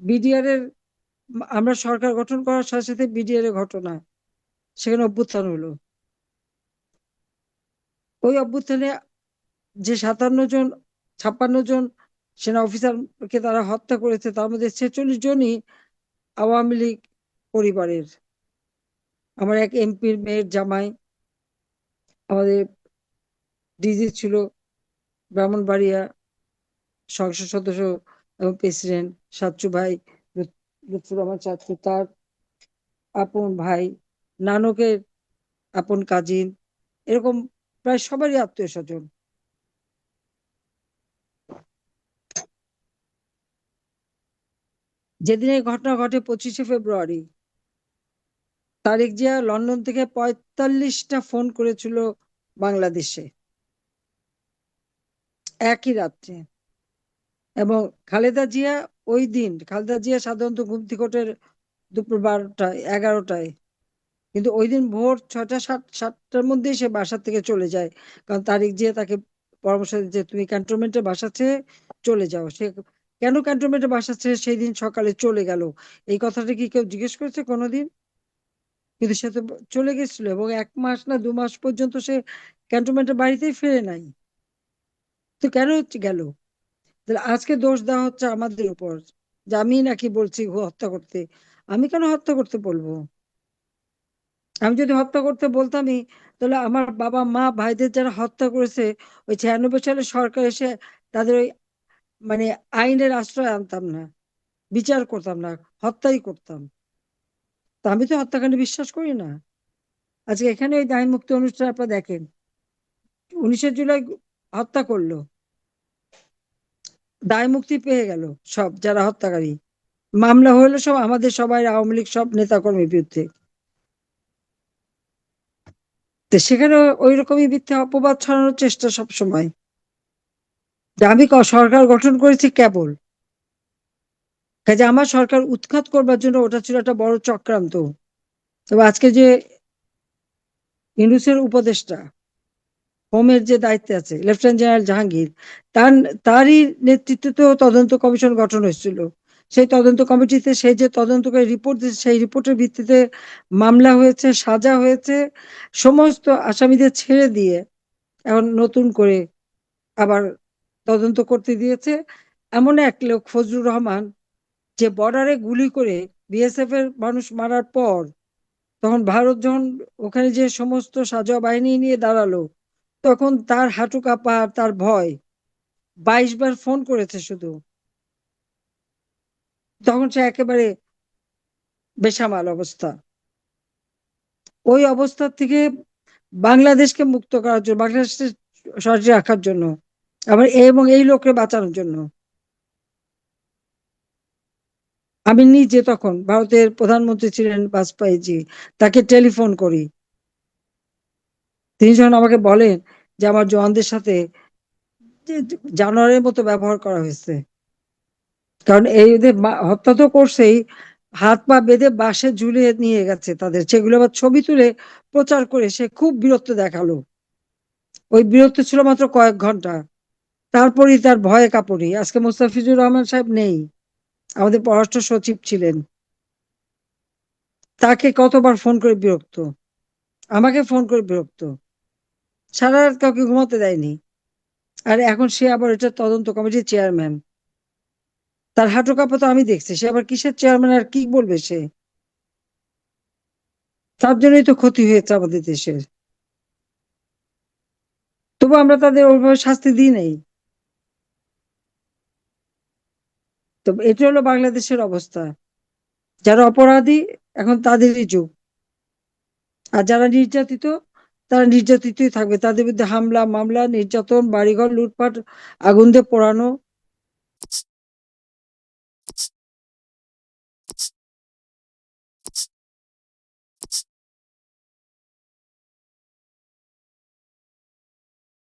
BDR এর, আমরা সরকার গঠন করার সাথে সাথে বিডিআর এর ঘটনা সেখানে অভ্যুত্থান হলো। ওই অভ্যুত্থানে যে সাতান্ন জন, ছাপ্পান্ন জন সেনা অফিসারকে তারা হত্যা করেছে, তার মধ্যে ছেচল্লিশ জনই আওয়ামী লীগ পরিবারের। আমার এক এমপির মেয়ের জামাই, আমাদের ডিজি ছিল ব্রাহ্মণবাড়িয়া সংসদ সদস্য এবং প্রেসিডেন্ট সাচ্চু ভাই লুৎফুর রহমান সাচ্চু, তার আপন ভাই নানকের আপন কাজিন, এরকম প্রায় সবারই আত্মীয় স্বজন। যেদিন এই ঘটনা ঘটে পঁচিশে ফেব্রুয়ারি, তারেক জিয়া লন্ডন থেকে পঁয়তাল্লিশটা ফোন করেছিল বাংলাদেশে। একই রাত্রে। এবং খালেদা জিয়া ওই দিন, খালেদা জিয়া সাধারণত ঘুম থেকে দুপুর বারোটায়, এগারোটায়। কিন্তু ওই দিন ভোর ছটা সাত, সাতটার মধ্যেই সে বাসা থেকে চলে যায়। কারণ তারিখ জিয়া তাকে পরামর্শ যে, তুমি ক্যান্টনমেন্টের বাসা চেয়ে চলে যাও। সে কেন ক্যান্টনমেন্টের বাসা চেয়ে সেই দিন সকালে চলে গেল? এই কথাটা কি কেউ জিজ্ঞেস করেছে কোনোদিন? কিন্তু সে তো চলে গেছিল এবং এক মাস না দু মাস পর্যন্ত সে ক্যান্টনমেন্টের বাড়িতেই ফিরে নাই। তো কেন গেল? তাহলে আজকে দোষ দেওয়া হচ্ছে আমাদের উপর যে আমি নাকি বলছি হত্যা করতে। আমি কেন হত্যা করতে বলব? আমি যদি হত্যা করতে বলতামই, তাহলে আমার বাবা, মা, ভাইদের যারা হত্যা করেছে, ওই ছিয়ানব্বই সালে সরকার এসে তাদের ওই মানে আইনের আশ্রয় আনতাম না। বিচার করতাম না, হত্যাই করতাম। তা আমি তো হত্যাকাণ্ডে বিশ্বাস করি না। আজকে এখানে ওই দায় মুক্তি অনুষ্ঠান আপনারা দেখেন। উনিশে জুলাই হত্যা করল। দায় মুক্তি পেয়ে গেল সব যারা হত্যাকারী। মামলা হলো সব আমাদের সবাই, আওয়ামী লীগ, সব নেতাকর্মীর বিরুদ্ধে। তো সেখানে ওই রকমই মিথ্যা অপবাদ ছড়ানোর চেষ্টা সব সময় আমি সরকার গঠন করেছি কেবল। কাজে আমার সরকার উৎখাত করবার জন্য ওটা ছিল একটা বড় চক্রান্ত। তবে আজকে যে ইউনুসের উপদেষ্টা হোমের যে দায়িত্বে আছে লেফটেন্যান্ট জেনারেল জাহাঙ্গীর, তার, তারই নেতৃত্বেও তদন্ত কমিশন গঠন হয়েছিল। সেই তদন্ত কমিটিতে সেই যে তদন্ত করে রিপোর্ট দিয়েছে, সেই রিপোর্টের ভিত্তিতে মামলা হয়েছে, সাজা হয়েছে, সমস্ত আসামিদের ছেড়ে দিয়ে এখন নতুন করে আবার তদন্ত করতে দিয়েছে। এমন এক লোক, ফজলুর রহমান, যে বর্ডারে গুলি করে বিএসএফ এর মানুষ মারার পর তখন ভারত যখন ওখানে যে সমস্ত সাজা বাহিনী নিয়ে দাঁড়াল তখন তার হাঁটু কাঁপা তার ভয়। বাইশ বার ফোন করেছে শুধু। তখন সে একেবারে বেসামাল অবস্থা। ওই অবস্থা থেকে বাংলাদেশকে মুক্ত করার জন্য, বাংলাদেশকে সরাসরি রাখার জন্য, আবার এবং এই লোককে বাঁচানোর জন্য। আমি নিজে তখন ভারতের প্রধানমন্ত্রী ছিলেন বাজপেয়ীজি, তাকে টেলিফোন করি। তিনি যখন আমাকে বলেন যে আমার জওয়ানদের সাথে জানোয়ারের মতো ব্যবহার করা হয়েছে, কারণ এই হত্যা তো করছেই, হাত পা বেঁধে বাসে ঝুলিয়ে নিয়ে গেছে তাদের, সেগুলো আবার ছবি তুলে প্রচার করে সে খুব বিরক্ত দেখাল। ওই বিরক্ত ছিল মাত্র কয়েক ঘণ্টা। তারপরই তার ভয়ে কাপড়ি আজকে মুস্তাফিজুর রহমান সাহেব নেই। আমাদের পররাষ্ট্র সচিব ছিলেন। তাকে কতবার ফোন করে বিরক্ত? আমাকে ফোন করে বিরক্ত। সারা রাত কাউকে ঘুমাতে দেয়নি। আর এখন সে আবার এটা তদন্ত কমিটির চেয়ারম্যান তার হাঁটু কাপা তো আমি দেখছি, সে আবার কিসের চেয়ারম্যান আর কি বলবে সে? তার জন্যই তো ক্ষতি হয়েছে আমাদের দেশের। তবু আমরা তাদের ওইভাবে শাস্তি দিই নাই। তো এটা হলো বাংলাদেশের অবস্থা। যারা অপরাধী, এখন তাদেরই যুগ। আর যারা নির্যাতিত তারা নির্যাতিতই থাকবে। তাদের বিরুদ্ধে হামলা মামলা নির্যাতন বাড়িঘর লুটপাট আগুন দিয়ে পোড়ানো